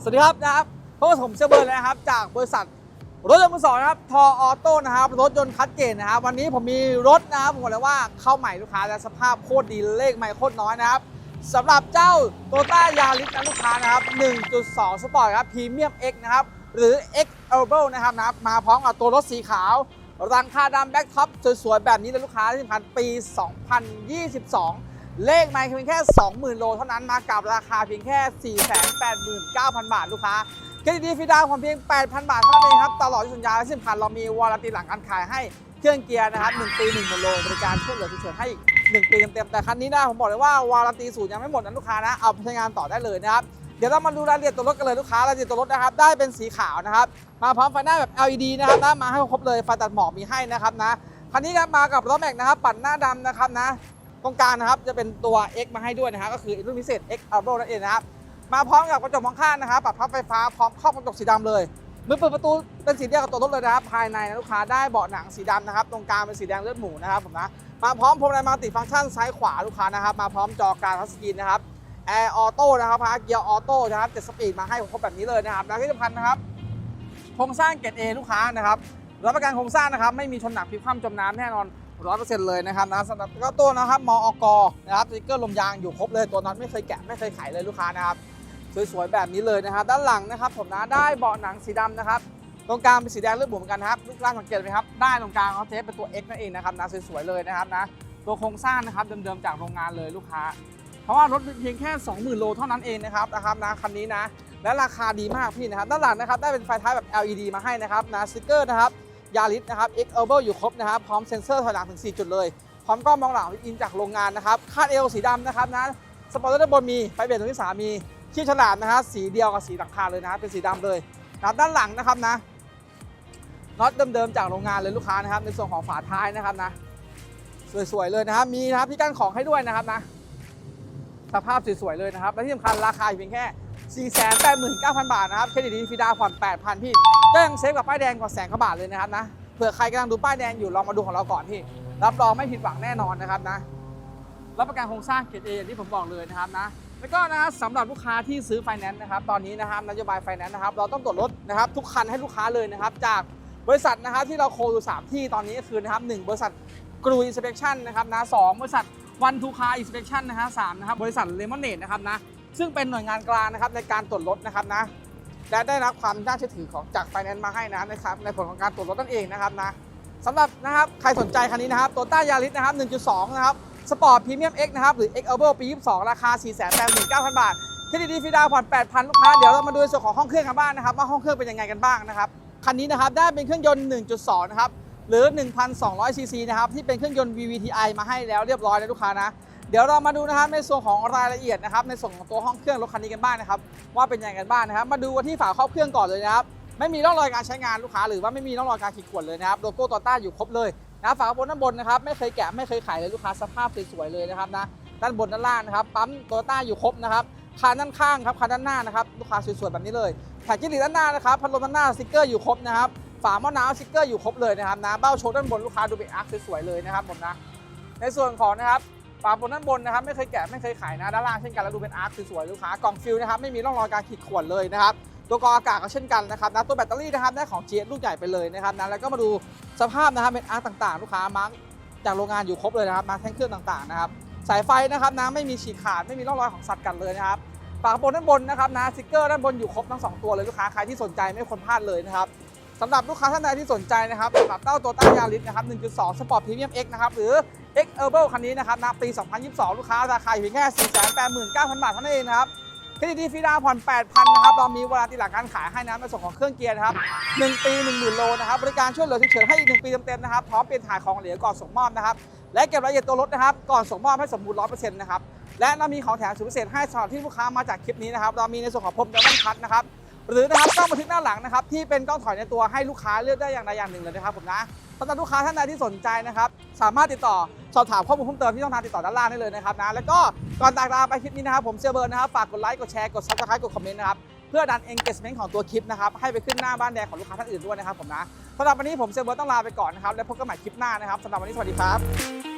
สวัสดีครับนะครับพบกับผมเชเบิร์นนะครับ จากบริษัทรถยนต์มือสองนะครับทอออโต้นะครับ รถยนต์คัดเกณฑ์นะครับ วันนี้ผมมีรถนะครับผมบอกเลยว่าเข้าใหม่ลูกค้าและสภาพโคตรดีเลขใหม่โคตรน้อยนะครับสำหรับเจ้าโตต้ายาริสนะลูกค้านะครับ 1.2 สปอร์ตครับพรีเมียม X นะครับ หรือ X e r b l นะครับนะครับ มาพร้อมกับตัวรถสีขาว รังคาดำแบ็คท็อปสวยๆ แบบนี้เลยลูกค้าที่สำคัญปี 2022 เลขไม่เพียงแค่ 20,000 โลเท่านั้นมากับราคาเพียงแค่ 489,000 บาทลูกค้าเครดิตดีฟรีดาวของเพียง 8,000 บาทเท่านั้นเองครับ ตลอดสัญญาและที่สำคัญเรามีวารันตีหลังการขายให้เครื่องเกียร์นะครับ1ปี1หมื่นโลบริการช่วยเหลือฉุกเฉินให้อีก1ปีเต็มๆแต่คันนี้นะผมบอกเลยว่าวารันตีศูนย์ยังไม่หมดนะลูกค้านะเอาไปใช้งานต่อได้เลยนะครับเดี๋ยวเรามาดูรายละเอียดตัวรถกันเลยลูกค้ารายละเอียดตัวรถนะครับได้เป็นสีขาวนะครับมาพร้อมไฟหน้าแบบ LED นะครับนะมาให้ครบเลยไฟตัดหมอกมีให้นะครับนะคันนี้ครับมากับล้อแม็กนะครับ ปัดหน้าดำนะครับนะ ตรงกลางนะครับจะเป็นตัว X มาให้ด้วยนะครับก็คือรุ่นพิเศษ X u r b o นั่นเองนะครับมาพร้อมกับกระจกมองข้างนะครับปรับพับไฟฟ้าพร้อมครอบกระจกสีดำเลยเมื่อเปิดประตูเป็นสีเดียวกับตัวรถเลยนะครับภายในนะลูกค้าได้เบาะหนังสีดำนะครับตรงกลางเป็นสีแดงเลือดหมูนะครับผมนะมาพร้อมพวงมาลัยมัลติฟังก์ชันซ้ายขวาลูกค้านะครับมาพร้อมจอการทัชสกรีนนะครับแอร์ออโต้นะครับพาเกียร์ออโต้นะครับเจ็ดสปีดมาให้ครบแบบนี้เลยนะครับแล้วที่สำคัญนะครับโครงสร้างเกรดเอลูกค้านะครับรับประกันโครงสร้างนะครับไม่มีชนหนักพิคว่ำจมน้ำแน่นอน ร้อยเปอร์เซ็นต์เลยนะครับนะสำหรับก็ตัวนะครับมออกนะครับสติ๊กเกอร์ลมยางอยู่ครบเลยตัวน็อตไม่เคยแกะไม่เคยไขเลยลูกค้านะครับสวยๆแบบนี้เลยนะครับด้านหลังนะครับผมนะได้เบาะหนังสีดำนะครับตรงกลางเป็นสีแดงเลือดหมูเหมือนกันครับลูกค้าสังเกตไหมครับได้ตรงกลางเขาเทปเป็นตัว X นั่นเองนะครับนะสวยๆเลยนะครับนะตัวโครงสร้างนะครับเดิมๆจากโรงงานเลยลูกค้า เพราะว่ารถเพียงแค่ 20,000 โลเท่านั้นเองนะครับนะครับนะคันนี้นะและราคาดีมากพี่นะครับด้านหลังนะครับได้เป็นไฟท้ายแบบ LED มาให้นะครับนะสติกเกอร์นะครับ ยาริสนะครับ X e r b l อยู่ครบนะครับ พร้อมเซ็นเซอร์ถอยหลังถึง 4 จุดเลย พร้อมกล้องมองหลังอินจากโรงงานนะครับ คาดเอวสีดำนะครับนะสปอร์ตด้านบนมีไฟเบรกตรงที่สามีขี้ฉลามนะครับสีเดียวกับสีหลังคาเลยนะครับเป็นสีดำเลยนะครับด้านหลังนะครับนะน็อตเดิมๆจากโรงงานเลยลูกค้านะครับ ในส่วนของฝาท้ายนะครับนะ สวยๆเลยนะครับ มีนะครับที่กั้นของให้ด้วยนะครับนะ สภาพสวยๆเลยนะครับ และที่สำคัญราคาอยู่เพียงแค่ 489,000 บาทนะครับ เครดิตดีฟรีดาผ่อน 8,000 พี่ก็ยังเซฟกับป้ายแดงกว่าแสนกว่าบาทเลยนะครับนะเผื่อใครกำลังดูป้ายแดงอยู่ลองมาดูของเราก่อนพี่ รับรองไม่ผิดหวังแน่นอนนะครับนะรับประกันโครงสร้างเกรดเออย่างที่ผมบอกเลยนะครับนะแล้วก็นะครับสำหรับลูกค้าที่ซื้อไฟแนนซ์นะครับตอนนี้นะครับนโยบายไฟแนนซ์นะครับเราต้องตรวจรถนะครับทุกคันให้ลูกค้าเลยนะครับจากบริษัทนะครับที่เราโคอยู่3ที่ตอนนี้ก็คือนะครับหนึ่งบริษัทกรูอินสเปคชั่นนะครับนะสองบริษัทวันทูคาอินสเปคชั่นนะฮะสามนะครับบริษัทเลมอนเนตนะครับนะ ซึ่งเป็นหน่วยงานกลางนะครับในการตรวจรถนะครับนะและได้รับความน่าเชื่อถือของจากไฟแนนซ์มาให้นะนะครับในผลของการตรวจรถนั่นเองนะครับนะสำหรับนะครับใครสนใจคันนี้นะครับโตต้ายาริสนะครับ 1.2 นะครับสปอร์ตพรีเมียม X นะครับหรือ X Urban ปี 22 ราคา 489,000 บาทเครดิตดีฟรีดาวผ่อน 8,000 ลูกค้า เดี๋ยวเรามาดูในส่วนของห้องเครื่องกันบ้างนะครับว่าห้องเครื่องเป็นยังไงกันบ้างนะครับคันนี้นะครับได้เป็นเครื่องยนต์ 1.2 นะครับหรือ 1,200 ซีซีนะครับที่เป็นเครื่องยนต์ VVTi มาให้แล้วเรียบร้อยนะลูกค้านะ ดี๋ยวเรามาดูนะครับในส่วนของรายละเอียดนะครับในส่วนของตัวห้องเครื่องรถคันนี้กันบ้างนะครับว่าเป็นยังไงกันบ้างนะครับ มาดูกันที่ฝาครอบเครื่องก่อนเลยนะครับไม่มีร่องรอยการใช้งานลูกค้าหรือว่าไม่มีร่องรอยการขีดข่วนเลยนะครับโลโก้โตต้าอยู่ครบเลยนะฝากระโปรงด้านบนนะครับไม่เคยแกะไม่เคยไขเลยลูกค้าสภาพสวยๆเลยนะครับนะด้านบนด้านล่างนะครับปั๊มโตต้าอยู่ครบนะครับคันด้านข้างครับคันด้านหน้านะครับลูกค้าสวยๆแบบนี้เลยแผงจิ้งหรีดด้านหน้านะครับพัดลมด้านหน้าสติ๊กเกอร์อยู่ครบนะครับฝาหม้อน้ำสติ๊กเกอร์อยู่ครบเลยนะครับนะเบ้าโชว์ด้านบนลูกค้าดูเป็นอาร์คสวยๆเลยนะครับผมนะในส่วนของนะครับ ฝาบนด้านบนนะครับไม่เคยแกะไม่เคยขายนะด้านล่างเช่นกันแล้วดูเป็นอาร์คสวยๆลูกค้ากล่องฟิลนะครับไม่มีร่องรอยการขีดข่วนเลยนะครับตัวกรองอากาศก็เช่นกันนะครับนะตัวแบตเตอรี่นะครับได้ของ GS ลูกใหญ่ไปเลยนะครับนะแล้วก็มาดูสภาพนะครับเป็นอาร์คต่างๆ ลูกค้ามาร์กจากโรงงานอยู่ครบเลยนะครับมาแท่งเครื่องต่างๆนะครับสายไฟนะครับนะไม่มีฉีกขาดไม่มีร่องรอยของสัตว์กันเลยนะครับฝากระโปรงด้านบนนะครับนะสติ๊กเกอร์ด้านบนอยู่ครบทั้งสองตัวเลยลูกค้าใครที่สนใจไม่ควรพลาดเลยนะครับสำหรับลูกค้าท่านใดที่สนใจนะครับสำหรับเต้าตัวต้ายาริสนะครับ1.2 Sport Premium X นะครับหรือ X Herbal คันนี้นะครับณปี 2022 ลูกค้าราคาอยู่เพียงแค่ 489,000 บาทเท่านั้นเองนะครับเครดิตดีฟรีดาวผ่อน 8,000 นะครับ เรามีเวลาตีหลังการขายให้นะในส่วนของเครื่องเกียร์นะครับ 1 ปี 10,000 โลนะครับ บริการช่วยเหลือฉุกเฉินให้อีก 1 ปีเต็มๆนะครับ พร้อมเปลี่ยนถ่ายของเหลือก่อนส่งมอบนะครับ และเก็บรายละเอียดตัวรถนะครับ ก่อนส่งมอบให้สมบูรณ์100%นะครับ และเรามีของแถมสุดพิเศษให้สำหรับที่ลูกค้ามาจากคลิปนี้นะครับ เรามีในส่วนของพรมเดลมอนคัทนะครับ หรือนะครับกล้องบันทึกหน้าหลังนะครับที่เป็นกล้องถอยในตัวให้ลูกค้าเลือกได้อย่างใดอย่างหนึ่งเลยนะครับผมนะสำหรับลูกค้าท่านใดที่สนใจนะครับสามารถติดต่อ สอบถามข้อมูลเพิ่มเติมที่ช่องทางติดต่อด้านล่างได้เลยนะครับนะแล้วก็ก่อนจากลาไปคลิปนี้นะครับผมเซเบิร์นนะครับฝากกดไลค์กดแชร์กดซับสไครต์กดคอมเมนต์นะครับเพื่อดัน engagement ของตัวคลิปนะครับให้ไปขึ้นหน้าบ้านแดงของลูกค้าท่านอื่นด้วยนะครับผมนะสำหรับวันนี้ผมเซเบิร์นต้องลาไปก่อนนะครับแล้วพบกันใหม่คลิปหน้านะครับสำหรับวันนี้สวัสดีครับ